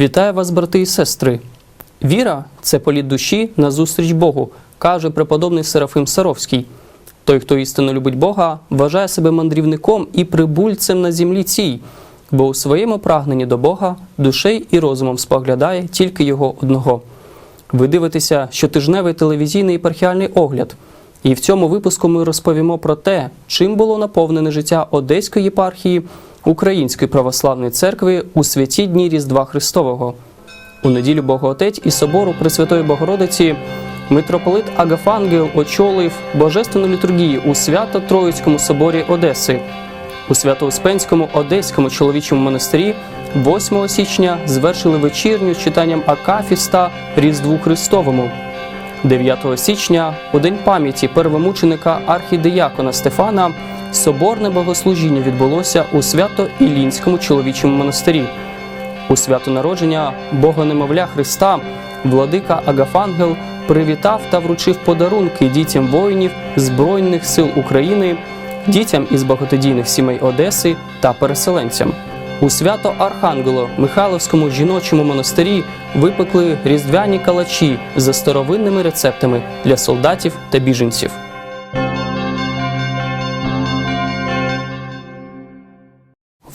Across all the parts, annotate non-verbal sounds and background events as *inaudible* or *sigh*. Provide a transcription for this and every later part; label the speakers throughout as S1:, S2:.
S1: Вітаю вас, брати і сестри. Віра це політ душі на зустріч Богу, каже преподобний Серафим Саровський. Той, хто істинно любить Бога, вважає себе мандрівником і прибульцем на землі цій, бо у своєму прагненні до Бога душею і розумом споглядає тільки його одного. Ви дивитеся щотижневий телевізійний єпархіальний огляд. І в цьому випуску ми розповімо про те, чим було наповнене життя Одеської єпархії Української православної церкви у святі дні Різдва Христового. У неділю Богоотець і собору Пресвятої Богородиці митрополит Агафангел очолив божественну літургію у Свято-Троїцькому соборі Одеси. У Свято-Успенському Одеському чоловічому монастирі 8 січня звершили вечірню з читанням Акафіста Різдву Христовому. 9 січня, у день пам'яті первомученика архідеякона Стефана, соборне богослужіння відбулося у Свято-Ілінському чоловічому монастирі. У свято народження Бога-немовля Христа владика Агафангел привітав та вручив подарунки дітям воїнів Збройних сил України, дітям із багатодійних сімей Одеси та переселенцям. У свято Архангело Михайловському жіночому монастирі випекли різдвяні калачі за старовинними рецептами для солдатів та біженців. –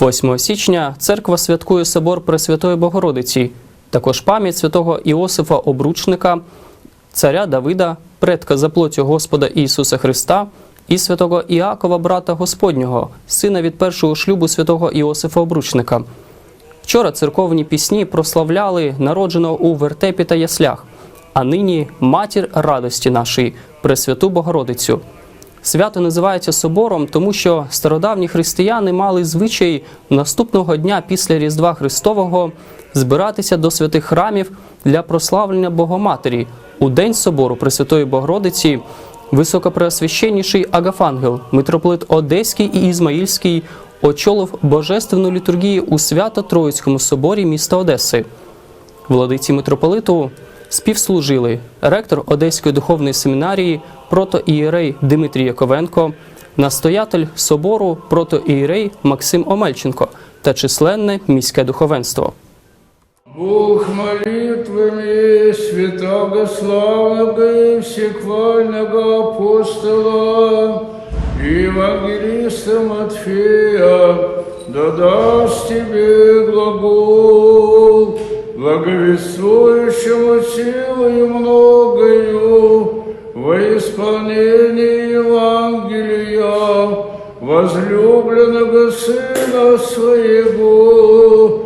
S1: 8 січня церква святкує собор Пресвятої Богородиці, також пам'ять святого Іосифа Обручника, царя Давида, предка за плоттю Господа Ісуса Христа і святого Іакова, брата Господнього, сина від першого шлюбу святого Іосифа Обручника. Вчора церковні пісні прославляли народженого у вертепі та яслях, а нині матір радості нашої, Пресвяту Богородицю. Свято називається собором, тому що стародавні християни мали звичай наступного дня після Різдва Христового збиратися до святих храмів для прославлення Богоматері. У день собору Пресвятої Богородиці високопреосвященніший Агафангел, митрополит Одеський і Ізмаїльський, очолив божественну літургію у Свято-Троїцькому соборі міста Одеси. Владиці митрополиту співслужили ректор Одеської духовної семінарії протоієрей Дмитрій Яковенко, настоятель собору протоієрей Максим Омельченко та численне міське духовенство.
S2: Бог молитвами святого славного и всехвального апостола евангелиста Матфея да даст тебе глагол, благовествующему силою многою во исполнении Евангелия возлюбленного Сына Своего,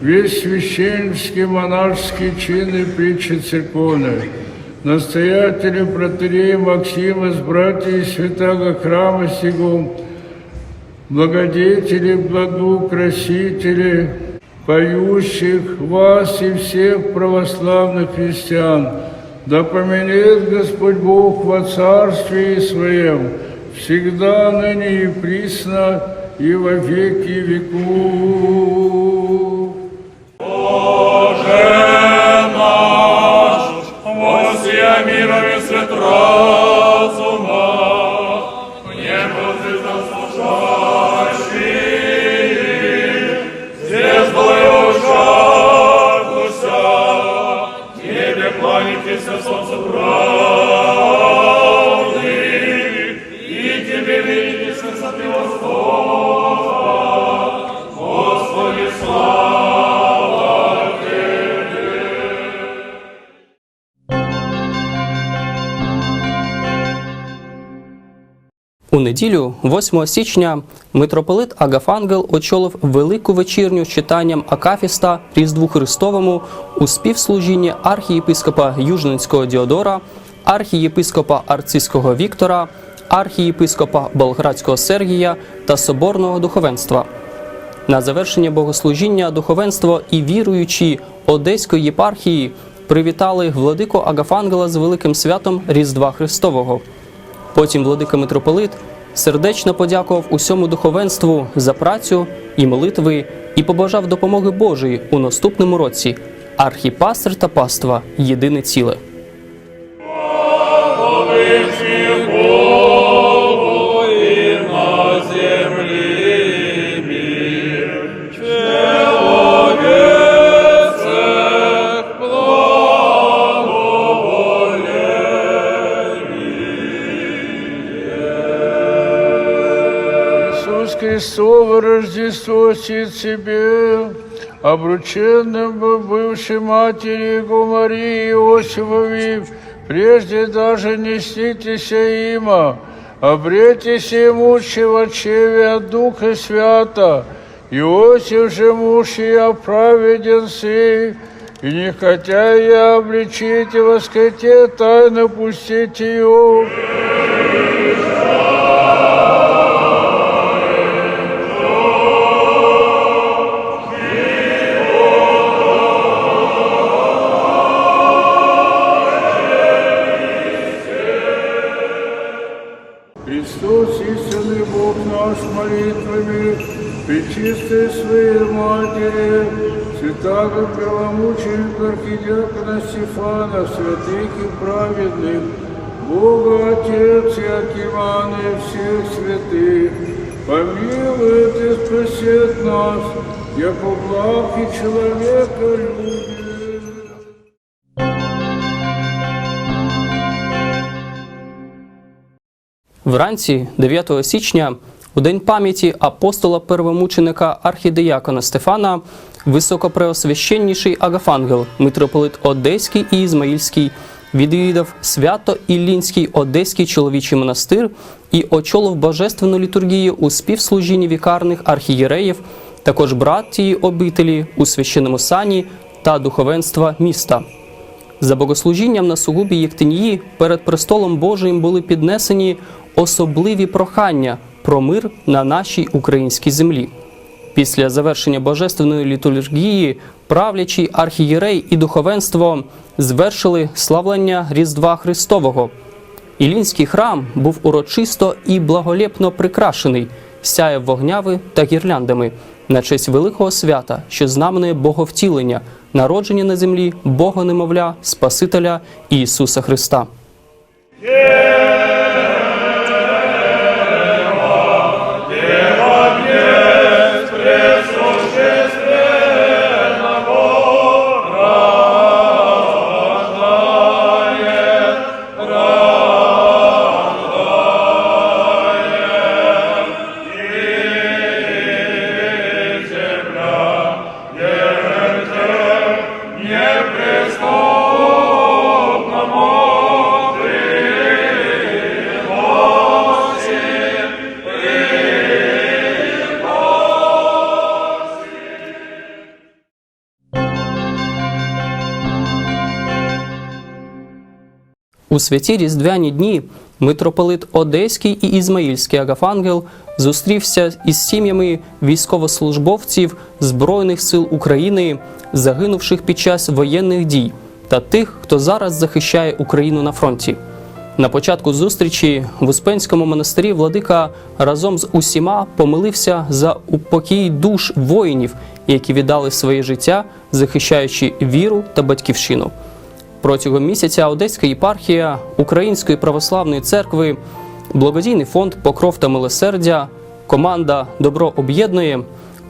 S2: весь священнический монашеский чин и притчи церковной, настоятели протерея Максима с братьями святого храма сего, благодетели, благоукрасители, поющих вас и всех православных христиан, да поменет Господь Бог во Царстве Своем, всегда, ныне и присно, и во веки веков.
S1: У неділю, 8 січня, митрополит Агафангел очолив велику вечірню з читанням Акафіста Різдву Христовому у співслужінні архієпископа Южненського Діодора, архієпископа Арцизького Віктора, архієпископа Болградського Сергія та соборного духовенства. На завершення богослужіння духовенство і віруючі Одеської єпархії привітали владику Агафангела з великим святом Різдва Христового. Потім владика митрополит сердечно подякував усьому духовенству за працю і молитви і побажав допомоги Божої у наступному році. Архіпастир та паства єдине ціле.
S2: Себе, обрученным бы бывшей матери Его Марии Иосифови, прежде даже не снитеся има, обретися ему чевачеве от Духа Свята, Иосиф же муж я праведен сын, и не хотя я обличить и воскрете тайно пустить ее. причистой своей Матери, святаго первомученика архидиакона Стефана, святых и праведных, Бога Отец и Акимана и всех святых, помилует и спасет нас, яко благ и человека любит.
S1: Вранці 9 січня, у день пам'яті апостола первомученика архідеякона Стефана, високопреосвященніший Агафангел, митрополит Одеський і Ізмаїльський, відвідав свято Іллінський Одеський чоловічий монастир і очолив божественну літургію у співслужінні вікарних архієреїв, також братії обителі у священному сані та духовенства міста. За богослужінням на сугубі Єктинії перед престолом Божиїм були піднесені особливі прохання про мир на нашій українській землі. Після завершення божественної літургії правлячий архієрей і духовенство звершили славлення Різдва Христового. Ілінський храм був урочисто і благолепно прикрашений, сяяв вогняви та гірляндами на честь великого свята, що знаменує боговтілення, народження на землі Бога немовля, Спасителя Ісуса Христа. У святі Різдвяні дні митрополит Одеський і Ізмаїльський Агафангел зустрівся із сім'ями військовослужбовців Збройних сил України, загинувших під час воєнних дій, та тих, хто зараз захищає Україну на фронті. На початку зустрічі в Успенському монастирі владика разом з усіма помилився за упокій душ воїнів, які віддали своє життя, захищаючи віру та батьківщину. Протягом місяця Одеська єпархія Української православної церкви, благодійний фонд Покров та милосердя, команда Добро об'єднує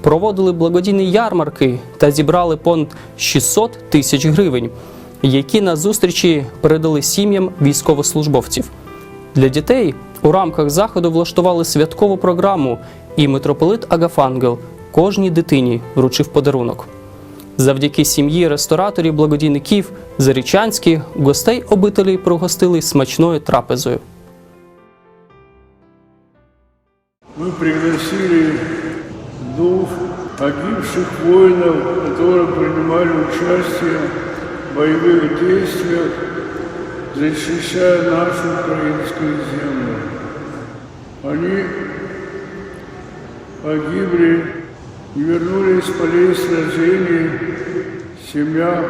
S1: проводили благодійні ярмарки та зібрали понад 600 тисяч гривень, які на зустрічі передали сім'ям військовослужбовців. Для дітей у рамках заходу влаштували святкову програму, і митрополит Агафангел кожній дитині вручив подарунок Завдяки сім'ї рестораторів, благодійників Зарічанських гостей обителі пригостили смачною трапезою.
S2: Мы пригласили дух погибших воинов, которые принимали участие в боевых действиях, защищая нашу украинскую землю. Они погибли Не вернулись с полей сражений, семья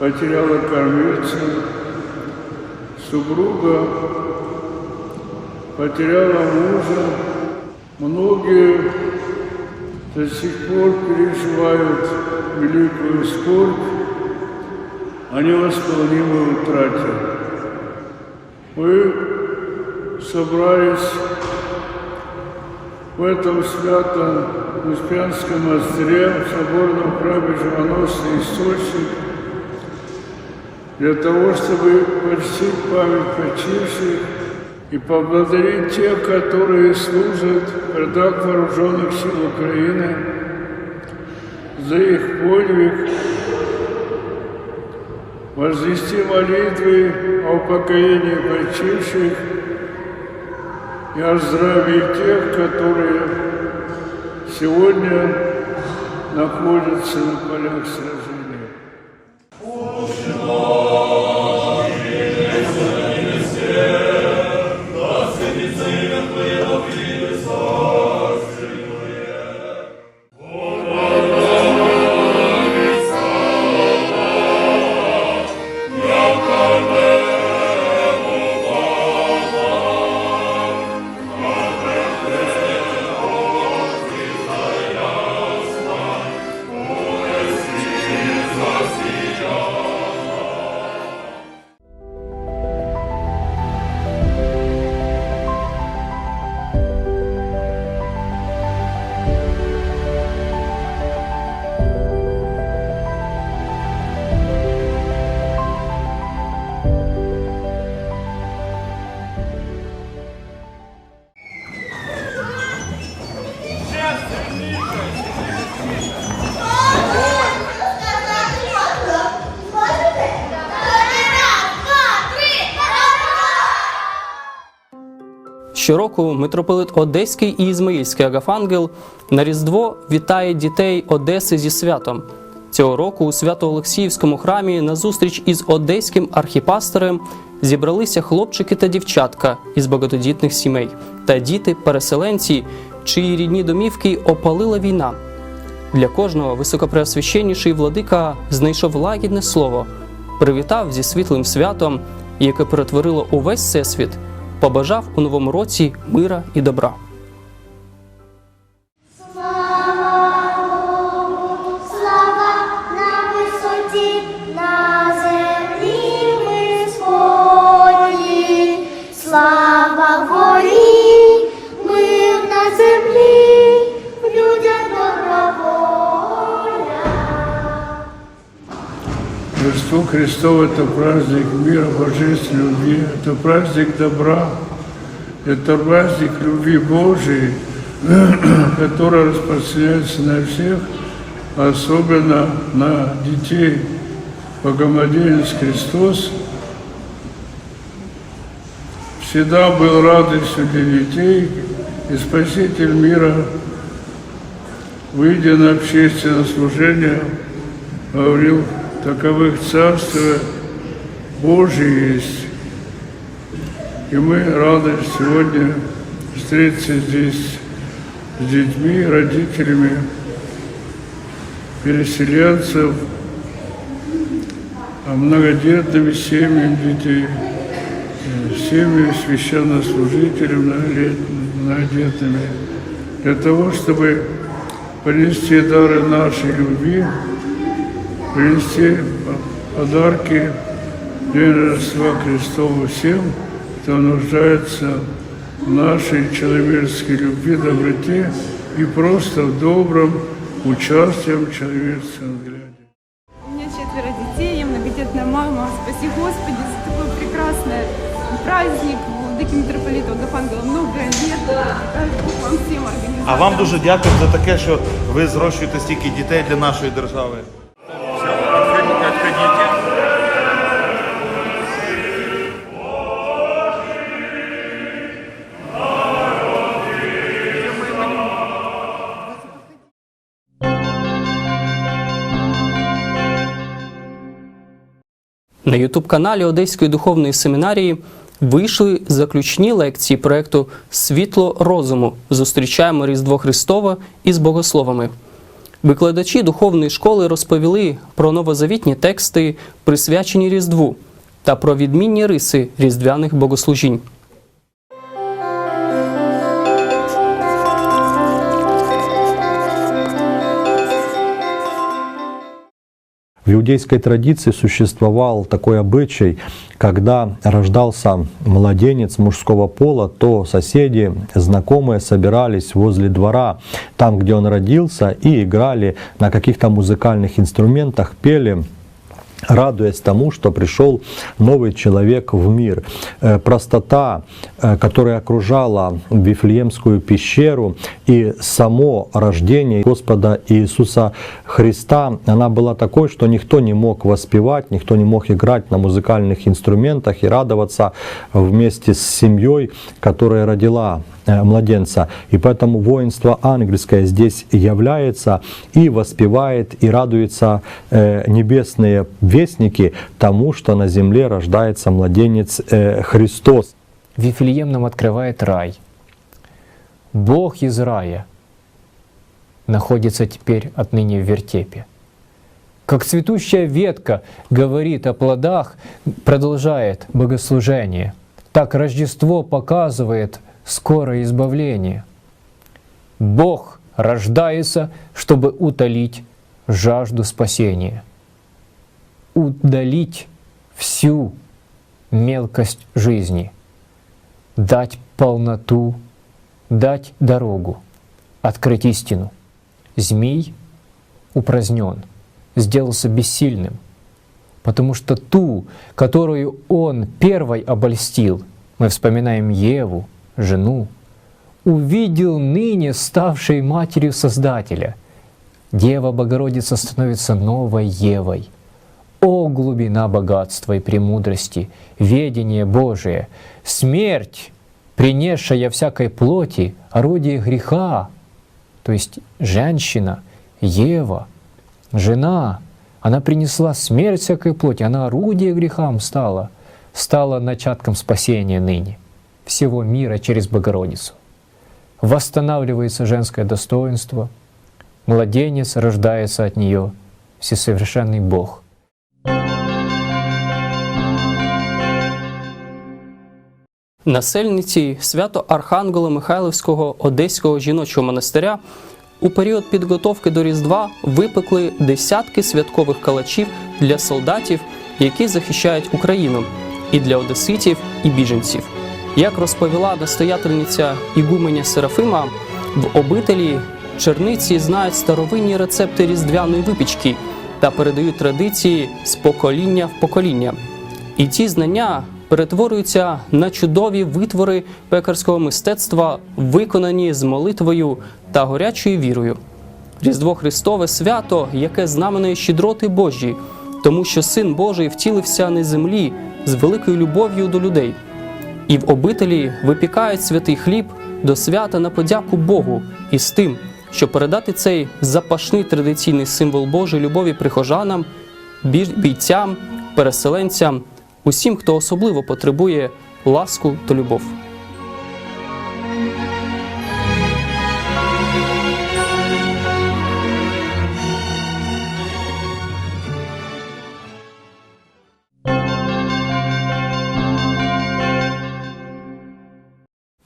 S2: потеряла кормильца, супруга потеряла мужа. Многие до сих пор переживают великую скорбь о невосполнимой утрате. Мы собрались в этом святом Успенском монастыре, в соборном храме Живоносный Источник, для того, чтобы почтить память почивших и поблагодарить тех, которые служат в рядах вооруженных сил Украины за их подвиг, возвести молитвы о упокоении почивших и о тех, которые сегодня находятся на полях сражения.
S1: Щороку митрополит Одеський і Ізмаїльський Агафангел на Різдво вітає дітей Одеси зі святом. Цього року у Свято-Олексіївському храмі на зустріч із одеським архіпасторем зібралися хлопчики та дівчатка із багатодітних сімей та діти-переселенці, чиї рідні домівки опалила війна. Для кожного високопреосвященніший владика знайшов лагідне слово, привітав зі світлим святом, яке перетворило увесь всесвіт, побажав у новому році мира і добра.
S2: Рождество Христово – это праздник мира, божественной любви, это праздник добра, это праздник любви Божией, *clears throat* которая распространяется на всех, особенно на детей. Богомолец Христос всегда был радостью для детей, и Спаситель мира, выйдя на общественное служение, говорил, таковых царство Божие есть. И мы рады сегодня встретиться здесь с детьми, родителями переселенцев, а многодетными семьями детей, семьями священнослужителями многодет- многодетными, для того, чтобы принести дары нашей любви, принести подарки День Рождества Христова всем, кто нуждается в нашей человеческой любви, доброте и просто в добром участии в человеческом взгляде.
S3: У меня четверо детей, я многодетная мама. Спаси Господи за такой прекрасный праздник. Владыки митрополита Агафангела много лет. Вам всем организовать.
S4: А вам дуже дякую за таке, що ви зрощуєте стільки дітей для нашої держави.
S1: На Ютуб-каналі Одеської духовної семінарії вийшли заключні лекції проєкту Світло розуму. Зустрічаємо Різдво Христове із богословами. Викладачі духовної школи розповіли про новозавітні тексти, присвячені Різдву, та про відмінні риси різдвяних богослужінь.
S5: В иудейской традиции существовал такой обычай, когда рождался младенец мужского пола, то соседи, знакомые собирались возле двора, там, где он родился, и играли на каких-то музыкальных инструментах, пели радуясь тому, что пришел новый человек в мир. Э, Простота, э, которая окружала Вифлеемскую пещеру и само рождение Господа Иисуса Христа, она была такой, что никто не мог воспевать, никто не мог играть на музыкальных инструментах и радоваться вместе с семьей, которая родила э, младенца. И поэтому воинство ангельское здесь является и воспевает, и радуются э, небесные вестники тому, что на земле рождается младенец э, Христос.
S6: Вифлеем нам открывает рай. Бог из рая находится теперь отныне в вертепе. Как цветущая ветка говорит о плодах, продолжает богослужение, так Рождество показывает скорое избавление. Бог рождается, чтобы утолить жажду спасения, удалить всю мелкость жизни, дать полноту, дать дорогу, открыть истину. Змей упразднен, сделался бессильным, потому что ту, которую он первой обольстил, мы вспоминаем Еву, жену, увидел ныне ставшей матерью Создателя. Дева Богородица становится новой Евой. О, глубина богатства и премудрости, ведение Божие, смерть, принесшая всякой плоти, орудие греха, то есть женщина, Ева, жена, она принесла смерть всякой плоти, она орудие грехам стала, стала начатком спасения ныне всего мира через Богородицу. Восстанавливается женское достоинство, младенец рождается от нее, всесовершенный Бог.
S1: Насельниці свято Архангела Михайлівського Одеського жіночого монастиря у період підготовки до Різдва випекли десятки святкових калачів для солдатів, які захищають Україну, і для одеситів і біженців. Як розповіла настоятельниця Ігуменя Серафима, в обителі черниці знають старовинні рецепти різдвяної випічки та передають традиції з покоління в покоління. І ті знання перетворюються на чудові витвори пекарського мистецтва, виконані з молитвою та горячою вірою. Різдво Христове свято, яке знаменує щедроти Божі, тому що Син Божий втілився на землі з великою любов'ю до людей. І в обителі випікають святий хліб до свята на подяку Богу і з тим, щоб передати цей запашний традиційний символ Божої любові прихожанам, бійцям, переселенцям, усім, хто особливо потребує ласку та любов.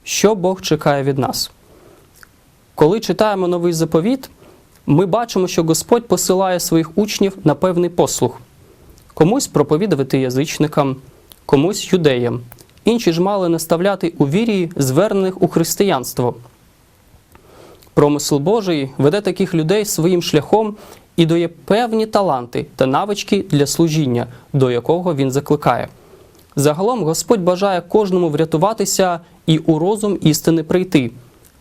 S1: Що Бог чекає від нас? Коли читаємо новий заповіт, ми бачимо, що Господь посилає своїх учнів на певний послуг. Комусь проповідувати язичникам, комусь юдеям. Інші ж мали наставляти у вірі звернених у християнство. Промисел Божий веде таких людей своїм шляхом і дає певні таланти та навички для служіння, до якого він закликає. Загалом Господь бажає кожному врятуватися і у розум істини прийти,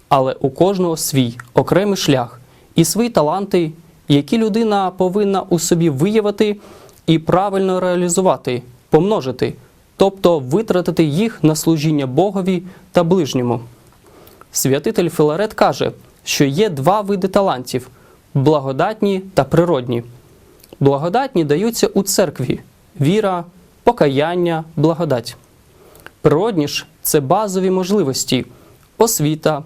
S1: але у кожного свій окремий шлях і свої таланти, які людина повинна у собі виявити і правильно реалізувати, помножити, тобто витратити їх на служіння Богові та ближньому. Святитель Філарет каже, що є два види талантів благодатні та природні. Благодатні даються у церкві віра, покаяння, благодать. Природні ж це базові можливості, освіта,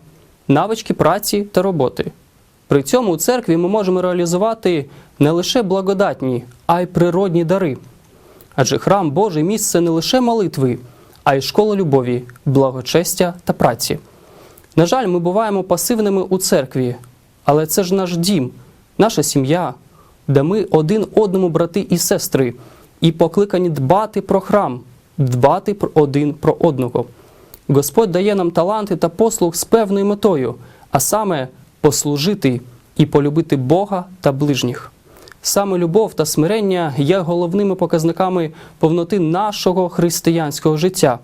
S1: навички праці та роботи. При цьому у церкві ми можемо реалізувати не лише благодатні, а й природні дари. Адже храм Божий місце не лише молитви, а й школа любові, благочестя та праці. На жаль, ми буваємо пасивними у церкві, але це ж наш дім, наша сім'я, де ми один одному брати і сестри, і покликані дбати про храм, дбати про один про одного. Господь дає нам таланти та послуг з певною метою, а саме послужити і полюбити Бога та ближніх. Саме любов та смирення є головними показниками повноти нашого християнського життя.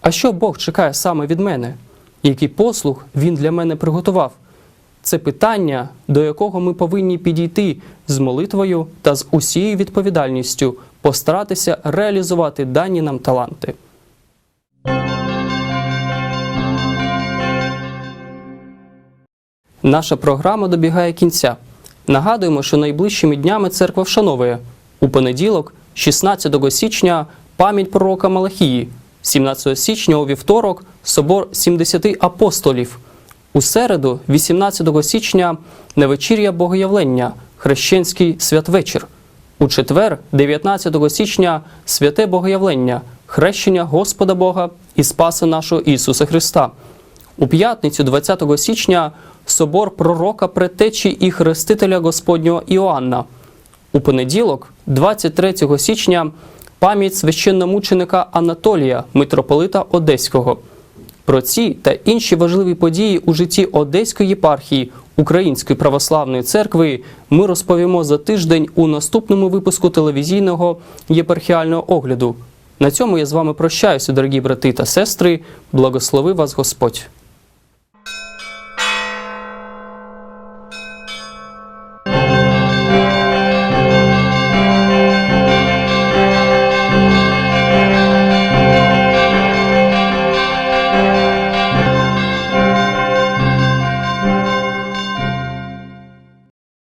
S1: А що Бог чекає саме від мене? Який послуг Він для мене приготував? Це питання, до якого ми повинні підійти з молитвою та з усією відповідальністю постаратися реалізувати дані нам таланти. Наша програма добігає кінця. Нагадуємо, що найближчими днями церква вшановує у понеділок, 16 січня, пам'ять пророка Малахії, 17 січня у вівторок собор 70 апостолів. У середу, 18 січня, невечір'я Богоявлення, хрещенський святвечір. У четвер, 19 січня, святе Богоявлення, хрещення Господа Бога і Спаса нашого Ісуса Христа. У п'ятницю, 20 січня, собор пророка Претечі і хрестителя Господнього Іоанна. У понеділок, 23 січня, пам'ять священномученика Анатолія, митрополита Одеського. Про ці та інші важливі події у житті Одеської єпархії Української православної церкви ми розповімо за тиждень у наступному випуску телевізійного єпархіального огляду. На цьому я з вами прощаюся, дорогі брати та сестри. Благослови вас Господь!